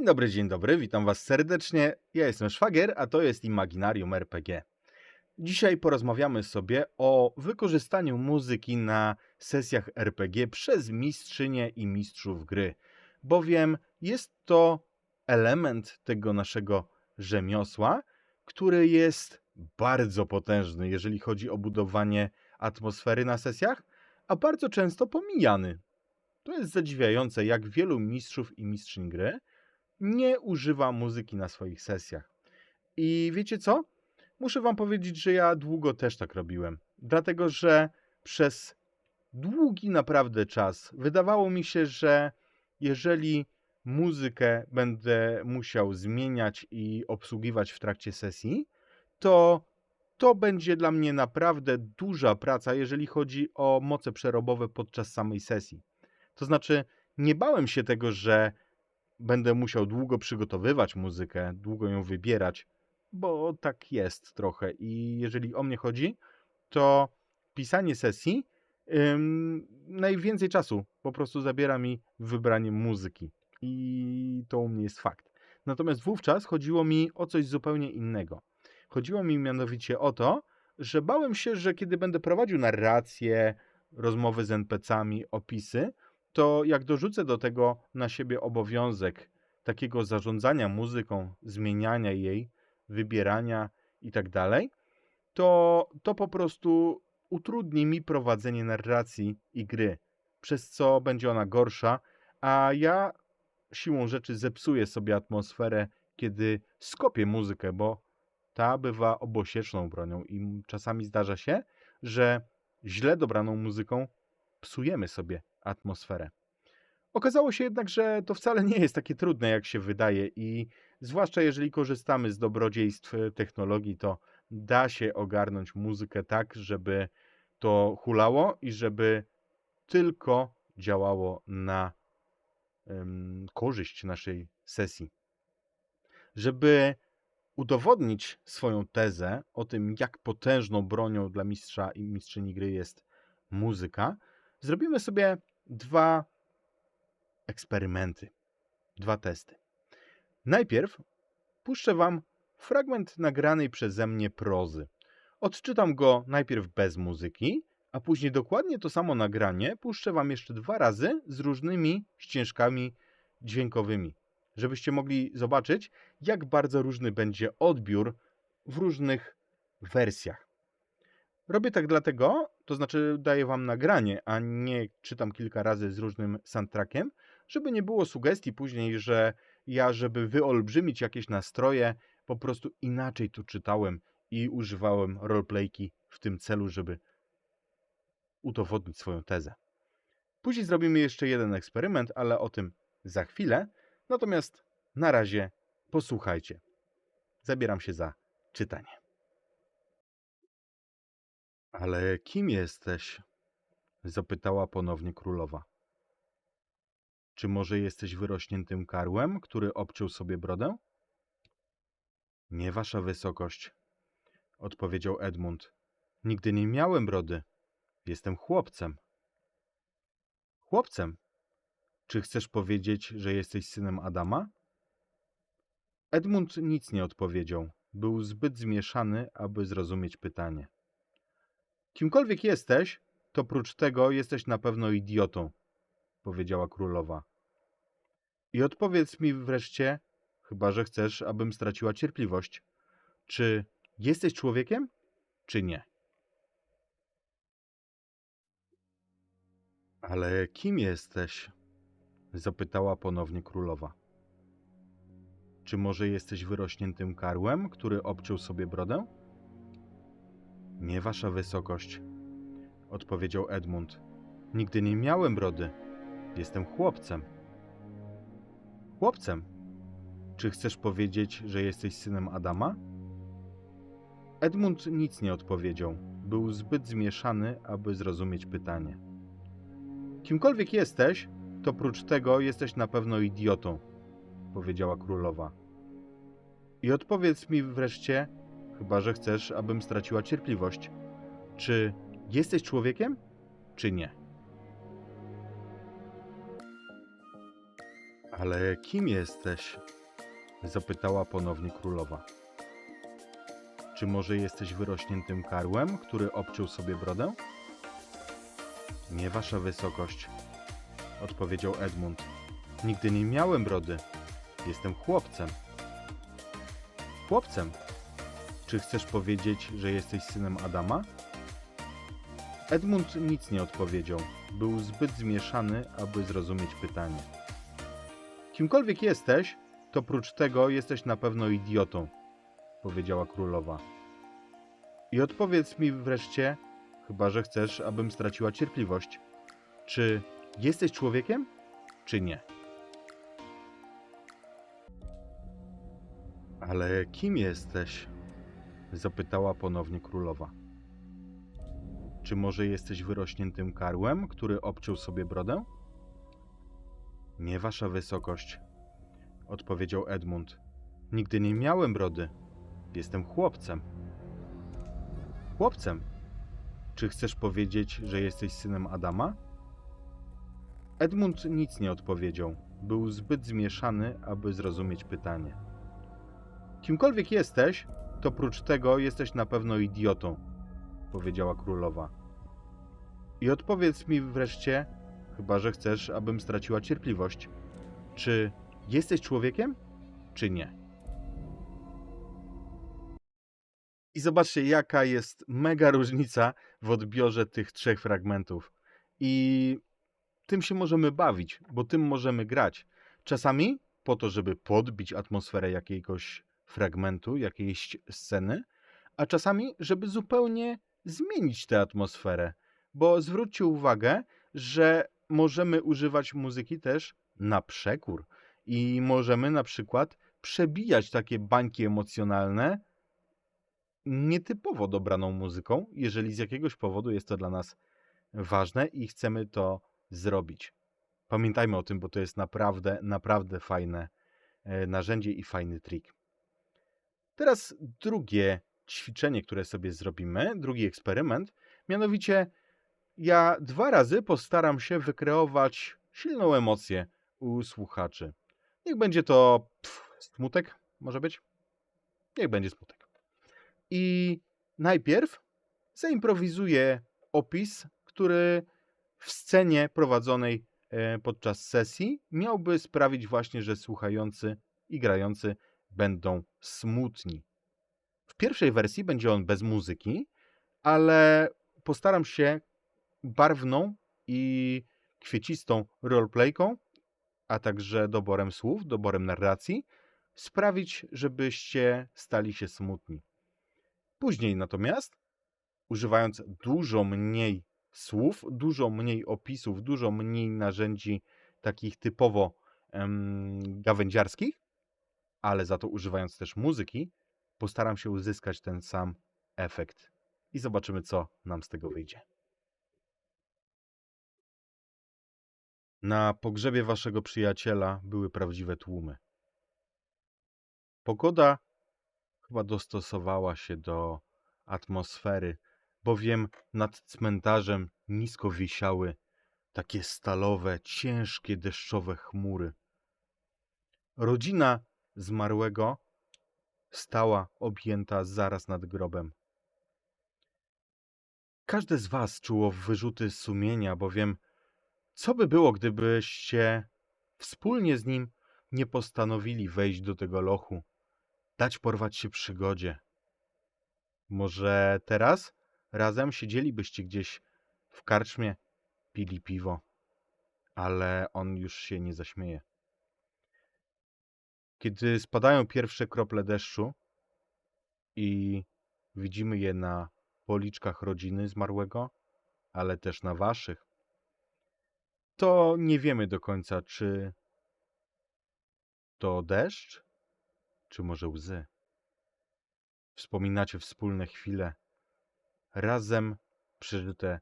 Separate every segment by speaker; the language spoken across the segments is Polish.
Speaker 1: Dzień dobry, dzień dobry, witam Was serdecznie. Ja jestem Szwagier, a to jest Imaginarium RPG. Dzisiaj porozmawiamy sobie o wykorzystaniu muzyki na sesjach RPG przez mistrzynie i mistrzów gry, bowiem jest to element tego naszego rzemiosła, który jest bardzo potężny, jeżeli chodzi o budowanie atmosfery na sesjach, a bardzo często pomijany. To jest zadziwiające, jak wielu mistrzów i mistrzyń gry nie używa muzyki na swoich sesjach. I wiecie co? Muszę wam powiedzieć, że ja długo też tak robiłem. Dlatego, że przez długi naprawdę czas wydawało mi się, że jeżeli muzykę będę musiał zmieniać i obsługiwać w trakcie sesji, to to będzie dla mnie naprawdę duża praca, jeżeli chodzi o moce przerobowe podczas samej sesji. To znaczy, nie bałem się tego, że będę musiał długo przygotowywać muzykę, długo ją wybierać, bo tak jest trochę. I jeżeli o mnie chodzi, to pisanie sesji ym, najwięcej czasu po prostu zabiera mi wybranie muzyki. I to u mnie jest fakt. Natomiast wówczas chodziło mi o coś zupełnie innego. Chodziło mi mianowicie o to, że bałem się, że kiedy będę prowadził narrację, rozmowy z NPC-ami, opisy, to jak dorzucę do tego na siebie obowiązek takiego zarządzania muzyką, zmieniania jej, wybierania i tak dalej, to to po prostu utrudni mi prowadzenie narracji i gry, przez co będzie ona gorsza, a ja siłą rzeczy zepsuję sobie atmosferę, kiedy skopię muzykę, bo ta bywa obosieczną bronią i czasami zdarza się, że źle dobraną muzyką psujemy sobie atmosferę. Okazało się jednak, że to wcale nie jest takie trudne, jak się wydaje, i zwłaszcza jeżeli korzystamy z dobrodziejstw e, technologii, to da się ogarnąć muzykę tak, żeby to hulało i żeby tylko działało na korzyść naszej sesji. Żeby udowodnić swoją tezę o tym, jak potężną bronią dla mistrza i mistrzyni gry jest muzyka, zrobimy sobie dwa eksperymenty, dwa testy. Najpierw puszczę Wam fragment nagranej przeze mnie prozy. Odczytam go najpierw bez muzyki, a później dokładnie to samo nagranie puszczę Wam jeszcze dwa razy z różnymi ścieżkami dźwiękowymi, żebyście mogli zobaczyć, jak bardzo różny będzie odbiór w różnych wersjach. Robię tak dlatego, to znaczy daję Wam nagranie, a nie czytam kilka razy z różnym soundtrackiem, żeby nie było sugestii później, że ja, żeby wyolbrzymić jakieś nastroje, po prostu inaczej to czytałem i używałem roleplayki w tym celu, żeby udowodnić swoją tezę. Później zrobimy jeszcze jeden eksperyment, ale o tym za chwilę. Natomiast na razie posłuchajcie. Zabieram się za czytanie. Ale kim jesteś? zapytała ponownie królowa. Czy może jesteś wyrośniętym karłem, który obciął sobie brodę? Nie, wasza wysokość, odpowiedział Edmund. Nigdy nie miałem brody. Jestem chłopcem. Chłopcem? Czy chcesz powiedzieć, że jesteś synem Adama? Edmund nic nie odpowiedział. Był zbyt zmieszany, aby zrozumieć pytanie. Kimkolwiek jesteś, to prócz tego jesteś na pewno idiotą, powiedziała królowa. I odpowiedz mi wreszcie, chyba że chcesz, abym straciła cierpliwość, czy jesteś człowiekiem, czy nie? Ale kim jesteś? zapytała ponownie królowa. Czy może jesteś wyrośniętym karłem, który obciął sobie brodę? Nie, wasza wysokość, odpowiedział Edmund. Nigdy nie miałem brody. Jestem chłopcem. Chłopcem? Czy chcesz powiedzieć, że jesteś synem Adama? Edmund nic nie odpowiedział. Był zbyt zmieszany, aby zrozumieć pytanie. Kimkolwiek jesteś, to prócz tego jesteś na pewno idiotą, powiedziała królowa. I odpowiedz mi wreszcie, chyba że chcesz, abym straciła cierpliwość, czy jesteś człowiekiem, czy nie? Ale kim jesteś? Zapytała ponownie królowa. Czy może jesteś wyrośniętym karłem, który obciął sobie brodę? Nie, wasza wysokość, odpowiedział Edmund. Nigdy nie miałem brody. Jestem chłopcem. Chłopcem? Czy chcesz powiedzieć, że jesteś synem Adama? Edmund nic nie odpowiedział. Był zbyt zmieszany, aby zrozumieć pytanie. Kimkolwiek jesteś, to prócz tego jesteś na pewno idiotą, powiedziała królowa. I odpowiedz mi wreszcie, chyba że chcesz, abym straciła cierpliwość, czy jesteś człowiekiem, czy nie? Ale kim jesteś? Zapytała ponownie królowa. Czy może jesteś wyrośniętym karłem, który obciął sobie brodę? Nie, wasza wysokość, odpowiedział Edmund. Nigdy nie miałem brody. Jestem chłopcem. Chłopcem? Czy chcesz powiedzieć, że jesteś synem Adama? Edmund nic nie odpowiedział. Był zbyt zmieszany, aby zrozumieć pytanie. Kimkolwiek jesteś, to prócz tego jesteś na pewno idiotą, powiedziała królowa. I odpowiedz mi wreszcie, chyba że chcesz, abym straciła cierpliwość, czy jesteś człowiekiem, czy nie? I zobaczcie, jaka jest mega różnica w odbiorze tych trzech fragmentów. I tym się możemy bawić, bo tym możemy grać. Czasami po to, żeby podbić atmosferę jakiegoś fragmentu, jakiejś sceny, a czasami, żeby zupełnie zmienić tę atmosferę. Bo zwróćcie uwagę, że możemy używać muzyki też na przekór i możemy na przykład przebijać takie bańki emocjonalne nietypowo dobraną muzyką, jeżeli z jakiegoś powodu jest to dla nas ważne i chcemy to zrobić. Pamiętajmy o tym, bo to jest naprawdę, naprawdę fajne e, narzędzie i fajny trik. Teraz drugie ćwiczenie, które sobie zrobimy, drugi eksperyment, mianowicie ja dwa razy postaram się wykreować silną emocję u słuchaczy. Niech będzie to pff, smutek, może być? Niech będzie smutek. I najpierw zaimprowizuję opis, który w scenie prowadzonej e, podczas sesji miałby sprawić właśnie, że słuchający i grający będą smutni. W pierwszej wersji będzie on bez muzyki, ale postaram się barwną i kwiecistą roleplayką, a także doborem słów, doborem narracji, sprawić, żebyście stali się smutni. Później natomiast, używając dużo mniej słów, dużo mniej opisów, dużo mniej narzędzi takich typowo em, gawędziarskich, ale za to używając też muzyki, postaram się uzyskać ten sam efekt. I zobaczymy, co nam z tego wyjdzie. Na pogrzebie waszego przyjaciela były prawdziwe tłumy. Pogoda chyba dostosowała się do atmosfery, bowiem nad cmentarzem nisko wisiały takie stalowe, ciężkie deszczowe chmury. Rodzina zmarłego stała objęta zaraz nad grobem. Każde z was czuło wyrzuty sumienia, bowiem co by było, gdybyście wspólnie z nim nie postanowili wejść do tego lochu, dać porwać się przygodzie? Może teraz razem siedzielibyście gdzieś w karczmie, pili piwo, ale on już się nie zaśmieje. Kiedy spadają pierwsze krople deszczu i widzimy je na policzkach rodziny zmarłego, ale też na waszych, to nie wiemy do końca, czy to deszcz, czy może łzy. Wspominacie wspólne chwile, razem przeżyte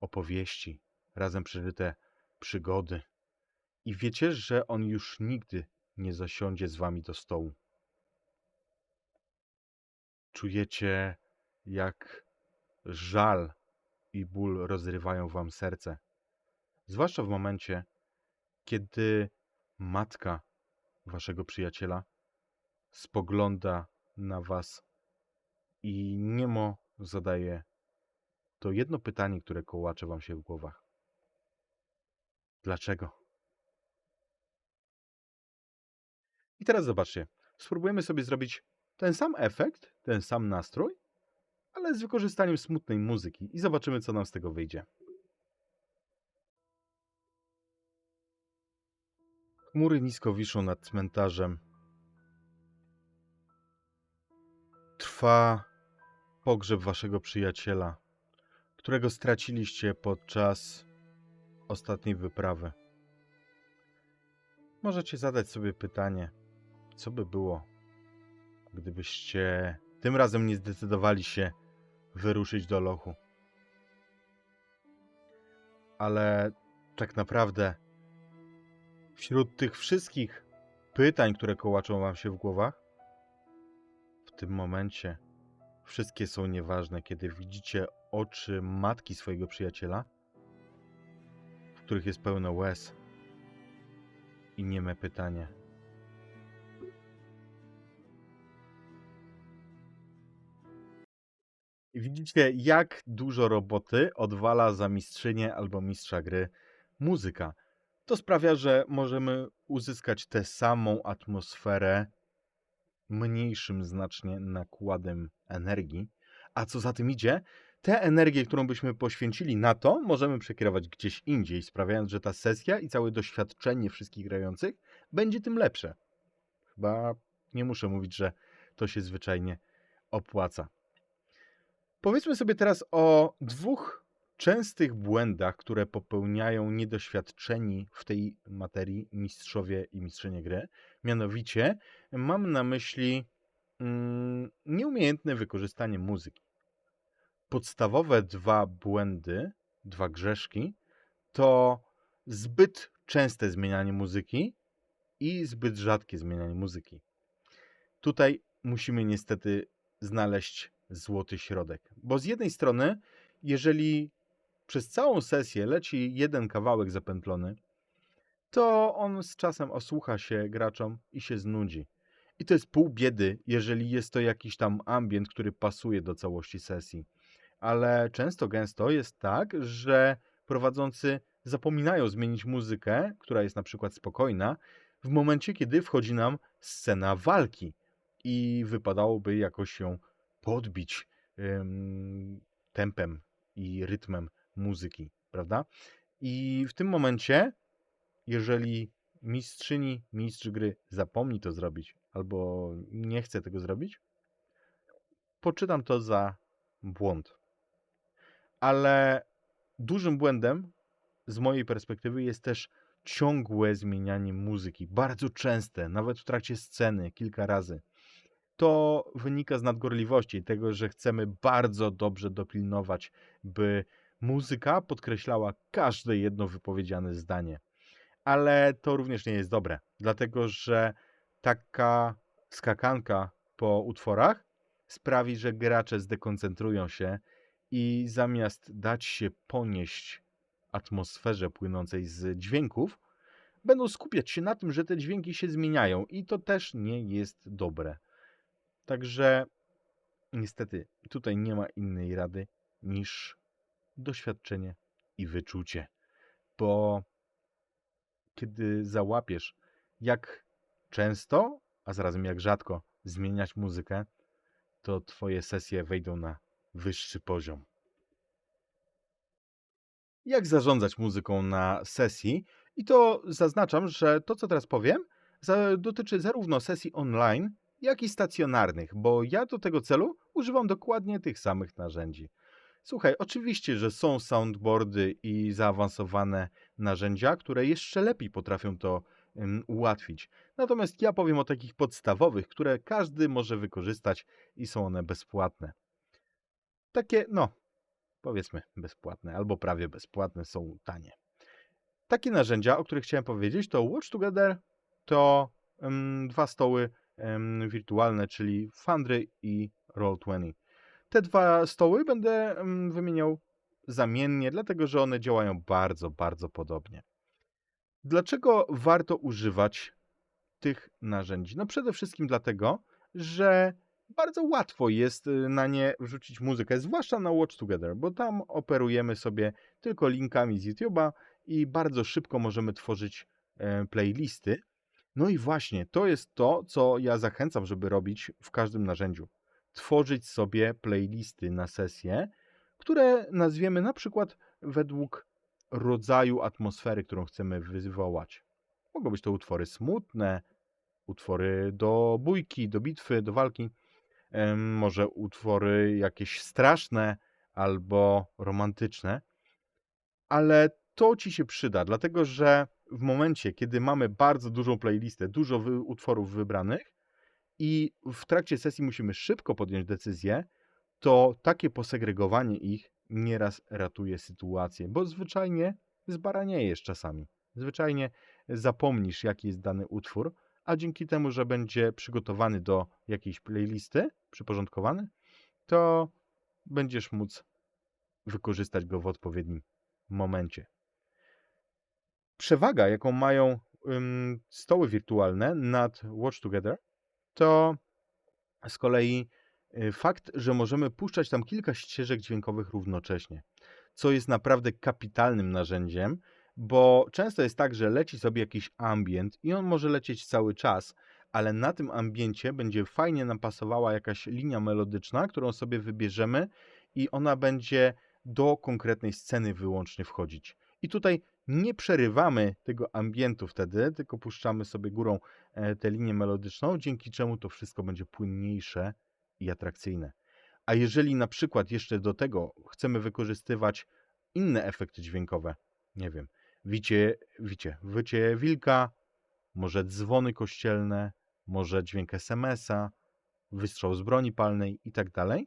Speaker 1: opowieści, razem przeżyte przygody. I wiecie, że on już nigdy nie zasiądzie z wami do stołu. Czujecie, jak żal i ból rozrywają wam serce. Zwłaszcza w momencie, kiedy matka waszego przyjaciela spogląda na was i niemo zadaje to jedno pytanie, które kołacze wam się w głowach. Dlaczego? Teraz zobaczcie. Spróbujemy sobie zrobić ten sam efekt, ten sam nastrój, ale z wykorzystaniem smutnej muzyki i zobaczymy, co nam z tego wyjdzie. Chmury nisko wiszą nad cmentarzem. Trwa pogrzeb waszego przyjaciela, którego straciliście podczas ostatniej wyprawy. Możecie zadać sobie pytanie, co by było, gdybyście tym razem nie zdecydowali się wyruszyć do lochu. Ale tak naprawdę wśród tych wszystkich pytań, które kołaczą wam się w głowach, w tym momencie wszystkie są nieważne, kiedy widzicie oczy matki swojego przyjaciela, w których jest pełno łez i nieme pytanie. Widzicie, jak dużo roboty odwala za mistrzynię albo mistrza gry muzyka. To sprawia, że możemy uzyskać tę samą atmosferę mniejszym znacznie nakładem energii. A co za tym idzie, tę energię, którą byśmy poświęcili na to, możemy przekierować gdzieś indziej, sprawiając, że ta sesja i całe doświadczenie wszystkich grających będzie tym lepsze. Chyba nie muszę mówić, że to się zwyczajnie opłaca. Powiedzmy sobie teraz o dwóch częstych błędach, które popełniają niedoświadczeni w tej materii mistrzowie i mistrzynie gry. Mianowicie mam na myśli mm, nieumiejętne wykorzystanie muzyki. Podstawowe dwa błędy, dwa grzeszki to zbyt częste zmienianie muzyki i zbyt rzadkie zmienianie muzyki. Tutaj musimy niestety znaleźć złoty środek, bo z jednej strony, jeżeli przez całą sesję leci jeden kawałek zapętlony, to on z czasem osłucha się graczom i się znudzi. I to jest pół biedy, jeżeli jest to jakiś tam ambient, który pasuje do całości sesji. Ale często gęsto jest tak, że prowadzący zapominają zmienić muzykę, która jest na przykład spokojna, w momencie, kiedy wchodzi nam scena walki i wypadałoby jakoś ją podbić tempem i rytmem muzyki, prawda? I w tym momencie, jeżeli mistrzyni, mistrz gry zapomni to zrobić albo nie chce tego zrobić, poczytam to za błąd. Ale dużym błędem z mojej perspektywy jest też ciągłe zmienianie muzyki, bardzo częste, nawet w trakcie sceny, kilka razy. To wynika z nadgorliwości, tego, że chcemy bardzo dobrze dopilnować, by muzyka podkreślała każde jedno wypowiedziane zdanie. Ale to również nie jest dobre, dlatego że taka skakanka po utworach sprawi, że gracze zdekoncentrują się i zamiast dać się ponieść atmosferze płynącej z dźwięków, będą skupiać się na tym, że te dźwięki się zmieniają i to też nie jest dobre. Także niestety tutaj nie ma innej rady niż doświadczenie i wyczucie. Bo kiedy załapiesz, jak często, a zarazem jak rzadko zmieniać muzykę, to twoje sesje wejdą na wyższy poziom. Jak zarządzać muzyką na sesji? I to zaznaczam, że to, co teraz powiem, dotyczy zarówno sesji online, jak i stacjonarnych, bo ja do tego celu używam dokładnie tych samych narzędzi. Słuchaj, oczywiście, że są soundboardy i zaawansowane narzędzia, które jeszcze lepiej potrafią to ym, ułatwić. Natomiast ja powiem o takich podstawowych, które każdy może wykorzystać i są one bezpłatne. Takie, no, powiedzmy bezpłatne albo prawie bezpłatne, są tanie. Takie narzędzia, o których chciałem powiedzieć, to Watch Together, to ym, dwa stoły wirtualne, czyli Fundry i Roll20. Te dwa stoły będę ym, wymieniał zamiennie, dlatego że one działają bardzo, bardzo podobnie. Dlaczego warto używać tych narzędzi? No przede wszystkim dlatego, że bardzo łatwo jest y, na nie wrzucić muzykę, zwłaszcza na Watch Together, bo tam operujemy sobie tylko linkami z YouTube'a i bardzo szybko możemy tworzyć e, playlisty. No i właśnie to jest to, co ja zachęcam, żeby robić w każdym narzędziu. Tworzyć sobie playlisty na sesję, które nazwiemy na przykład według rodzaju atmosfery, którą chcemy wywołać. Mogą być to utwory smutne, utwory do bójki, do bitwy, do walki, może utwory jakieś straszne albo romantyczne, ale to ci się przyda, dlatego że w momencie, kiedy mamy bardzo dużą playlistę, dużo wy- utworów wybranych i w trakcie sesji musimy szybko podjąć decyzję, to takie posegregowanie ich nieraz ratuje sytuację, bo zwyczajnie zbaraniejesz czasami. Zwyczajnie zapomnisz, jaki jest dany utwór, a dzięki temu, że będzie przygotowany do jakiejś playlisty, przyporządkowany, to będziesz móc wykorzystać go w odpowiednim momencie. Przewaga, jaką mają ym, stoły wirtualne nad Watch Together, to z kolei y, fakt, że możemy puszczać tam kilka ścieżek dźwiękowych równocześnie, co jest naprawdę kapitalnym narzędziem, bo często jest tak, że leci sobie jakiś ambient i on może lecieć cały czas, ale na tym ambiencie będzie fajnie nam pasowała jakaś linia melodyczna, którą sobie wybierzemy i ona będzie do konkretnej sceny wyłącznie wchodzić. I tutaj nie przerywamy tego ambientu wtedy, tylko puszczamy sobie górą e, tę linię melodyczną, dzięki czemu to wszystko będzie płynniejsze i atrakcyjne. A jeżeli na przykład jeszcze do tego chcemy wykorzystywać inne efekty dźwiękowe, nie wiem, wicie, wicie, wycie wilka, może dzwony kościelne, może dźwięk SMS-a, wystrzał z broni palnej i tak dalej,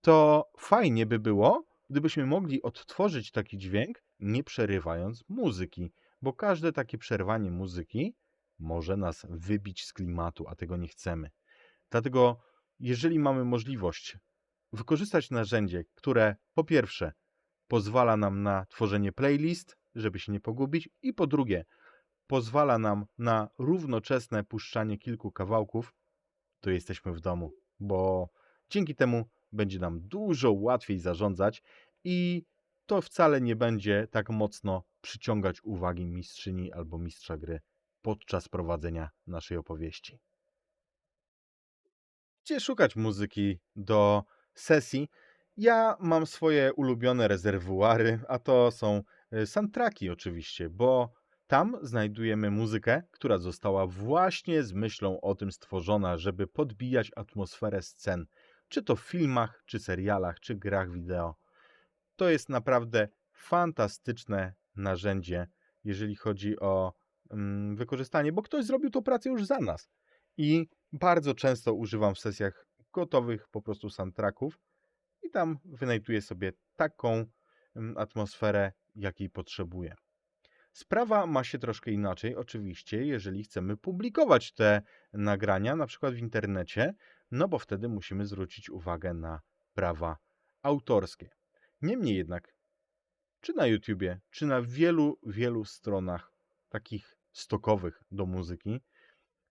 Speaker 1: to fajnie by było, gdybyśmy mogli odtworzyć taki dźwięk, nie przerywając muzyki, bo każde takie przerwanie muzyki może nas wybić z klimatu, a tego nie chcemy. Dlatego, jeżeli mamy możliwość wykorzystać narzędzie, które po pierwsze pozwala nam na tworzenie playlist, żeby się nie pogubić, i po drugie pozwala nam na równoczesne puszczanie kilku kawałków, to jesteśmy w domu, bo dzięki temu będzie nam dużo łatwiej zarządzać i to wcale nie będzie tak mocno przyciągać uwagi mistrzyni albo mistrza gry podczas prowadzenia naszej opowieści. Gdzie szukać muzyki do sesji? Ja mam swoje ulubione rezerwuary, a to są y, soundtracki oczywiście, bo tam znajdujemy muzykę, która została właśnie z myślą o tym stworzona, żeby podbijać atmosferę scen, czy to w filmach, czy serialach, czy grach wideo. To jest naprawdę fantastyczne narzędzie, jeżeli chodzi o mm, wykorzystanie, bo ktoś zrobił tą pracę już za nas. I bardzo często używam w sesjach gotowych po prostu soundtracków i tam wynajduję sobie taką mm, atmosferę, jakiej potrzebuję. Sprawa ma się troszkę inaczej, oczywiście, jeżeli chcemy publikować te nagrania, na przykład w internecie, no bo wtedy musimy zwrócić uwagę na prawa autorskie. Niemniej jednak, czy na YouTubie, czy na wielu, wielu stronach takich stokowych do muzyki,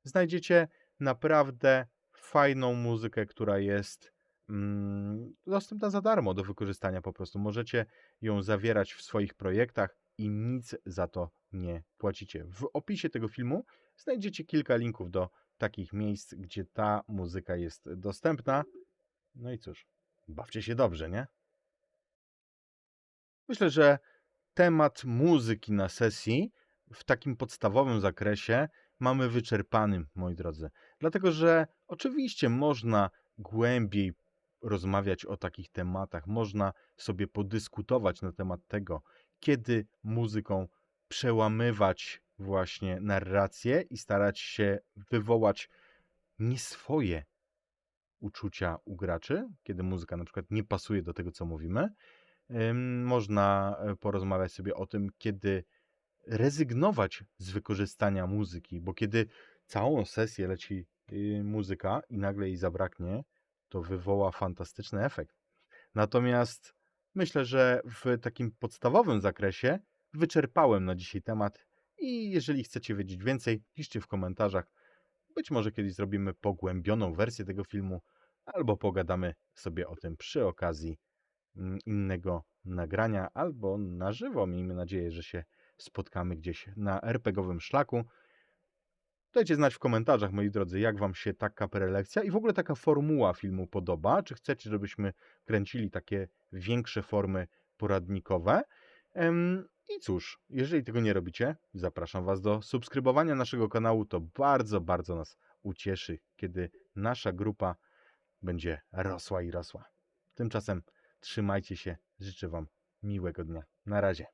Speaker 1: znajdziecie naprawdę fajną muzykę, która jest mm, dostępna za darmo do wykorzystania po prostu. Możecie ją zawierać w swoich projektach i nic za to nie płacicie. W opisie tego filmu znajdziecie kilka linków do takich miejsc, gdzie ta muzyka jest dostępna. No i cóż, bawcie się dobrze, nie? Myślę, że temat muzyki na sesji w takim podstawowym zakresie mamy wyczerpany, moi drodzy. Dlatego, że oczywiście można głębiej rozmawiać o takich tematach, można sobie podyskutować na temat tego, kiedy muzyką przełamywać właśnie narrację i starać się wywołać nie swoje uczucia u graczy, kiedy muzyka na przykład nie pasuje do tego, co mówimy. Można e, porozmawiać sobie o tym, kiedy rezygnować z wykorzystania muzyki, bo kiedy całą sesję leci y, muzyka i nagle jej zabraknie, to wywoła fantastyczny efekt. Natomiast myślę, że w takim podstawowym zakresie wyczerpałem na dzisiaj temat I jeżeli chcecie wiedzieć więcej, piszcie w komentarzach. Być może kiedyś zrobimy pogłębioną wersję tego filmu, albo pogadamy sobie o tym przy okazji innego nagrania, albo na żywo. Miejmy nadzieję, że się spotkamy gdzieś na RPGowym szlaku. Dajcie znać w komentarzach, moi drodzy, jak Wam się taka prelekcja i w ogóle taka formuła filmu podoba. Czy chcecie, żebyśmy kręcili takie większe formy poradnikowe? I cóż, jeżeli tego nie robicie, zapraszam Was do subskrybowania naszego kanału. To bardzo, bardzo nas ucieszy, kiedy nasza grupa będzie rosła i rosła. Tymczasem trzymajcie się, życzę Wam miłego dnia. Na razie.